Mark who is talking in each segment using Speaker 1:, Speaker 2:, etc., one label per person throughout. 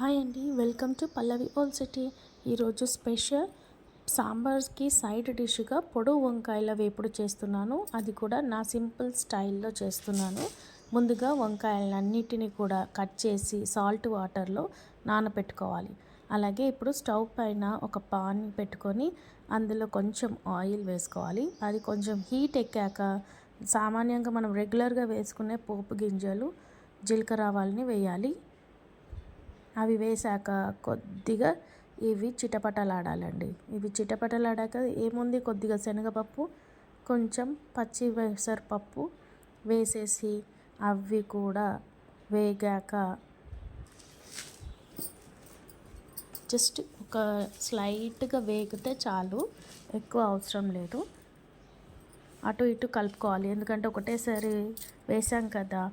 Speaker 1: Hi అండి welcome to Pallavi old city. ఈరోజు special సాంబార్కి సైడ్ డిష్గా పొడవు వంకాయల వేపుడు చేస్తున్నాను. అది కూడా నా సింపుల్ స్టైల్లో చేస్తున్నాను. ముందుగా వంకాయలన్నిటిని కూడా కట్ చేసి సాల్ట్ వాటర్లో నానబెట్టుకోవాలి అలాగే ఇప్పుడు స్టవ్ పైన ఒక పాన్ పెట్టుకొని అందులో కొంచెం ఆయిల్ వేసుకోవాలి. అది కొంచెం హీట్ ఎక్కాక సామాన్యంగా మనం రెగ్యులర్గా వేసుకునే పోపు గింజలు జీలకర్ర ఆవాలని వేయాలి. అవి వేసాక కొద్దిగా ఇవి చిటపటలాడాలండి. ఇవి చిటపటలాడాక ఏముంది? కొద్దిగా శనగపప్పు కొంచెం పచ్చి పెసరపప్పు వేసేసి అవి కూడా వేగాక జస్ట్ ఒక స్లైట్గా వేగితే చాలు ఎక్కువ అవసరం లేదు. అటు ఇటు కలుపుకోవాలి. ఎందుకంటే ఒకటేసారి వేసాం కదా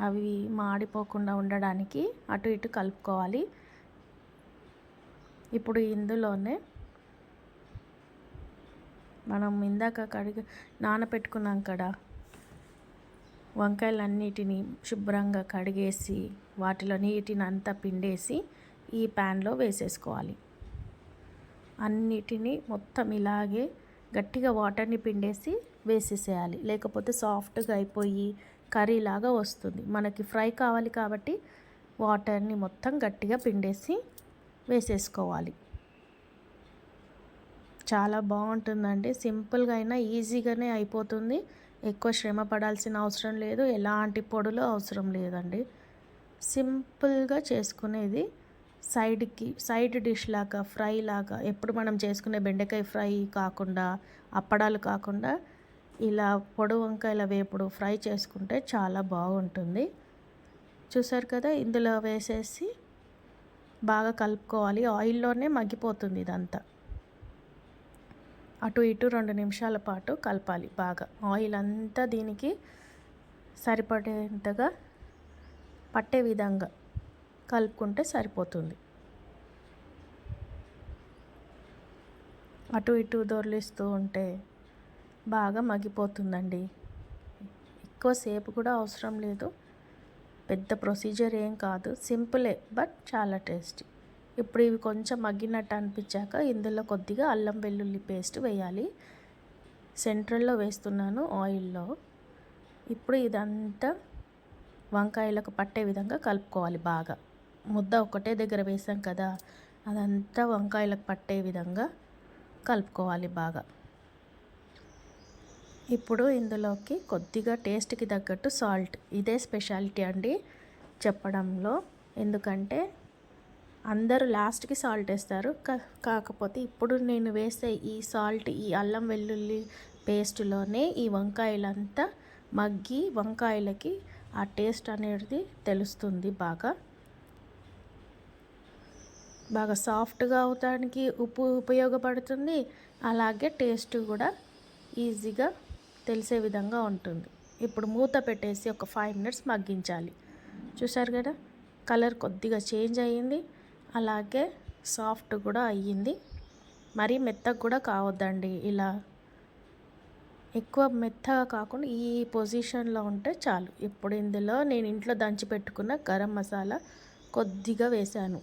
Speaker 1: అవి మాడిపోకుండా ఉండడానికి అటు ఇటు కలుపుకోవాలి. ఇప్పుడు ఇందులోనే మనం ఇందాక కడిగి నానపెట్టుకున్నాం కదా వంకాయలన్నిటిని శుభ్రంగా కడిగేసి వాటిలో నీటిని అంతా పిండేసి ఈ ప్యాన్లో వేసేసుకోవాలి. అన్నిటినీ మొత్తం ఇలాగే గట్టిగా వాటర్ని పిండేసి వేసేసేయాలి. లేకపోతే సాఫ్ట్గా అయిపోయి కర్రీలాగా వస్తుంది. మనకి ఫ్రై కావాలి కాబట్టి వాటర్ని మొత్తం గట్టిగా పిండేసి వేసేసుకోవాలి. చాలా బాగుంటుందండి. సింపుల్గా అయినా ఈజీగానే అయిపోతుంది. ఎక్కువ శ్రమ పడాల్సిన అవసరం లేదు. ఎలాంటి పొడులు అవసరం లేదండి. సింపుల్గా చేసుకునేది సైడ్కి సైడ్ డిష్ లాగా ఫ్రై లాగా ఎప్పుడు మనం చేసుకునే బెండకాయ ఫ్రై కాకుండా అప్పడాలు కాకుండా ఇలా పొడు వంకాయల వేపుడు ఫ్రై చేసుకుంటే చాలా బాగుంటుంది. చూసారు కదా ఇందులో వేసేసి బాగా కలుపుకోవాలి. ఆయిల్లోనే మగ్గిపోతుంది ఇదంతా. అటు ఇటు రెండు నిమిషాల పాటు కలపాలి బాగా. ఆయిల్ అంతా దీనికి సరిపడేంతగా పట్టే విధంగా కలుపుకుంటే సరిపోతుంది. అటు ఇటు దొర్లిస్తూ ఉంటే బాగా మగ్గిపోతుందండి. ఎక్కువసేపు కూడా అవసరం లేదు. పెద్ద ప్రొసీజర్ ఏం కాదు. సింపులే బట్ చాలా టేస్టీ. ఇప్పుడు ఇవి కొంచెం మగ్గినట్టు అనిపించాక ఇందులో కొద్దిగా అల్లం వెల్లుల్లి పేస్ట్ వేయాలి. సెంట్రల్లో వేస్తున్నాను ఆయిల్లో. ఇప్పుడు ఇదంతా వంకాయలకు పట్టే విధంగా కలుపుకోవాలి బాగా. ముద్ద ఒకటే దగ్గర వేసాం కదా అదంతా వంకాయలకు పట్టే విధంగా కలుపుకోవాలి బాగా. ఇప్పుడు ఇందులోకి కొద్దిగా టేస్ట్కి తగ్గట్టు సాల్ట్. ఇదే స్పెషాలిటీ అండి చెప్పడంలో. ఎందుకంటే అందరూ లాస్ట్కి సాల్ట్ వేస్తారు. కాకపోతే ఇప్పుడు నేను వేసే ఈ సాల్ట్ ఈ అల్లం వెల్లుల్లి పేస్ట్లోనే ఈ వంకాయలంతా మగ్గి వంకాయలకి ఆ టేస్ట్ అనేది తెలుస్తుంది బాగా. బాగా సాఫ్ట్గా అవటానికి ఉప్పు ఉపయోగపడుతుంది. అలాగే టేస్ట్ కూడా ఈజీగా తెలిసే విధంగా ఉంటుంది. ఇప్పుడు మూత పెట్టేసి ఒక ఫైవ్ మినిట్స్ మగ్గించాలి. చూసారు కదా? కలర్ కొద్దిగా చేంజ్ అయ్యింది. అలాగే సాఫ్ట్ కూడా అయ్యింది. మరీ మెత్తగా కూడా కావద్దండి ఇలా. ఎక్కువ మెత్తగా కాకుండా ఈ పొజిషన్లో ఉంటే చాలు. ఇప్పుడు ఇందులో నేను ఇంట్లో దంచి పెట్టుకున్న గరం మసాలా కొద్దిగా వేశాను.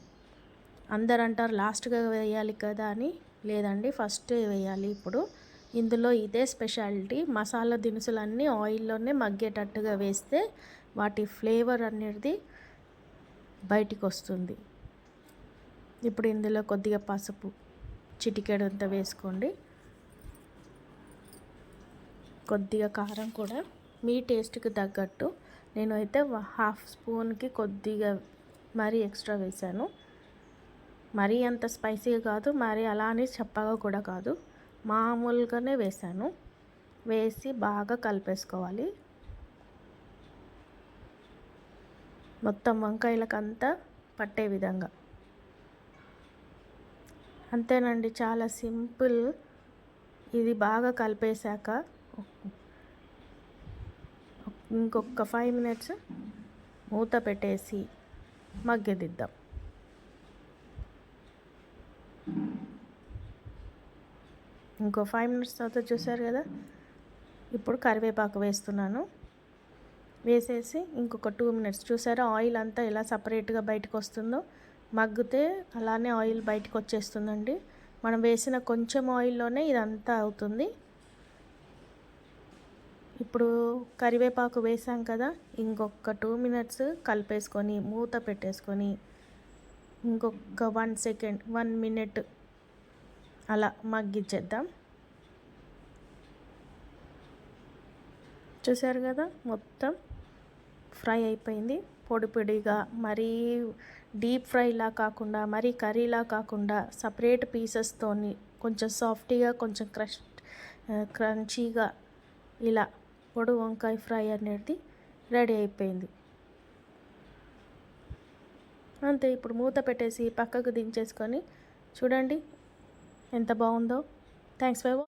Speaker 1: అందరు అంటారు లాస్ట్గా వేయాలి కదా అని. లేదండి ఫస్ట్ వేయాలి ఇప్పుడు. ఇందులో ఇదే స్పెషాలిటీ. మసాలా దినుసులన్నీ ఆయిల్లోనే మగ్గేటట్టుగా వేస్తే వాటి ఫ్లేవర్ అనేది బయటికి వస్తుంది ఇప్పుడు ఇందులో కొద్దిగా పసుపు చిటికెడంత వేసుకోండి. కొద్దిగా కారం కూడా మీ టేస్ట్కి తగ్గట్టు. నేను అయితే హాఫ్ స్పూన్కి కొద్దిగా మరీ ఎక్స్ట్రా వేసాను మరీ అంత స్పైసీగా కాదు మరీ అలా అని చెప్పగా కూడా కాదు. మామూలుగానే వేసాను వేసి బాగా కలిపేసుకోవాలి. మొత్తం వంకాయలకంతా పట్టే విధంగా. అంతేనండి చాలా సింపుల్. ఇది బాగా కలిపేశాక ఇంకొక ఫైవ్ మినిట్స్ మూత పెట్టేసి మగ్గదిద్దాం ఇంకో ఫైవ్ మినిట్స్ తర్వాత చూసారు కదా? ఇప్పుడు కరివేపాకు వేస్తున్నాను. వేసేసి ఇంకొక టూ మినిట్స్ చూసారా ఆయిల్ అంతా ఎలా సపరేట్గా బయటకు వస్తుందో? మగ్గితే అలానే ఆయిల్ బయటకు వచ్చేస్తుందండి. మనం వేసిన కొంచెం ఆయిల్లోనే ఇదంతా అవుతుంది. ఇప్పుడు కరివేపాకు వేసాం కదా? ఇంకొక టూ మినిట్స్ కలిపేసుకొని మూత పెట్టేసుకొని ఇంకొక వన్ సెకండ్ వన్ మినిట్ అలా మగ్గించేద్దాం. చూసారు కదా మొత్తం ఫ్రై అయిపోయింది. పొడి పొడిగా మరీ డీప్ ఫ్రైలా కాకుండా మరీ కర్రీలా కాకుండా సపరేట్ పీసెస్తోని కొంచెం సాఫ్టీగా కొంచెం క్రష్ క్రంచీగా ఇలా పొడి వంకాయ ఫ్రై అనేది రెడీ అయిపోయింది. అంతే ఇప్పుడు మూత పెట్టేసి పక్కకు దించేసుకొని చూడండి ఎంత బాగుందో. Thanks for